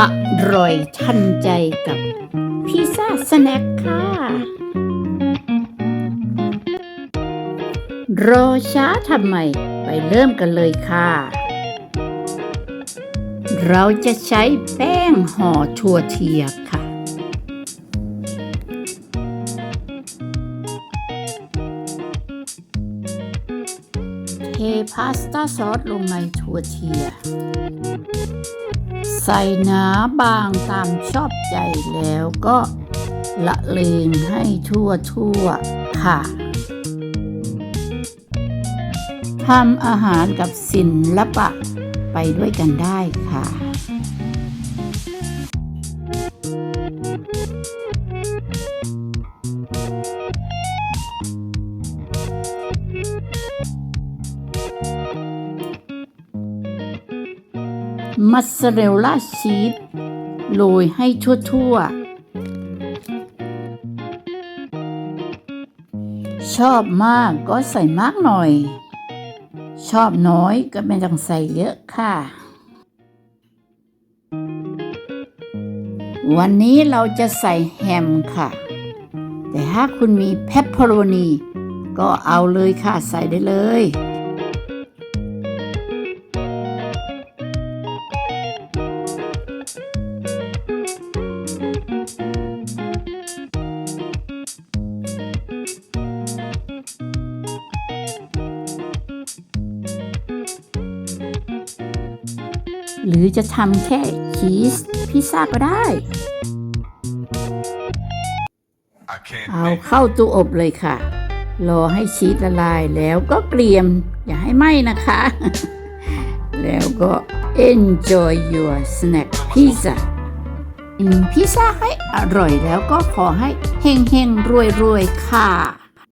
อร่อยทันใจกับพิซซ่าสแน็คค่ะ รอช้าทำไม ไปเริ่มกันเลยค่ะ เราจะใช้แป้งห่อชัวเทียค่ะ พาสต้าซอสลงในทัวเทีย ใส่หนาบางตามชอบใจแล้วก็ละเลงให้ทั่วทั่วๆค่ะ ทำอาหารกับศิลปะไปด้วยกันได้ค่ะ มัสซเรลล่าชีสโรยให้ทั่วๆ ชอบมากก็ใส่มากหน่อย ชอบน้อยก็ไม่ต้องใส่เยอะค่ะ วันนี้เราจะใส่แฮมค่ะ แต่ถ้าคุณมีเพปเปอโรนีก็เอาเลยค่ะ ใส่ได้เลย หรือจะทำแค่ชีสพิซซ่าก็ได้ I can't เอา make เข้าตู้อบเลยค่ะ รอให้ชีสละลายแล้วก็เกรียม อย่าให้ไหม้นะคะ แล้วก็ enjoy your snack pizza กินพิซซ่าให้อร่อยแล้วก็ขอให้เฮงเฮงรวยรวยๆค่ะ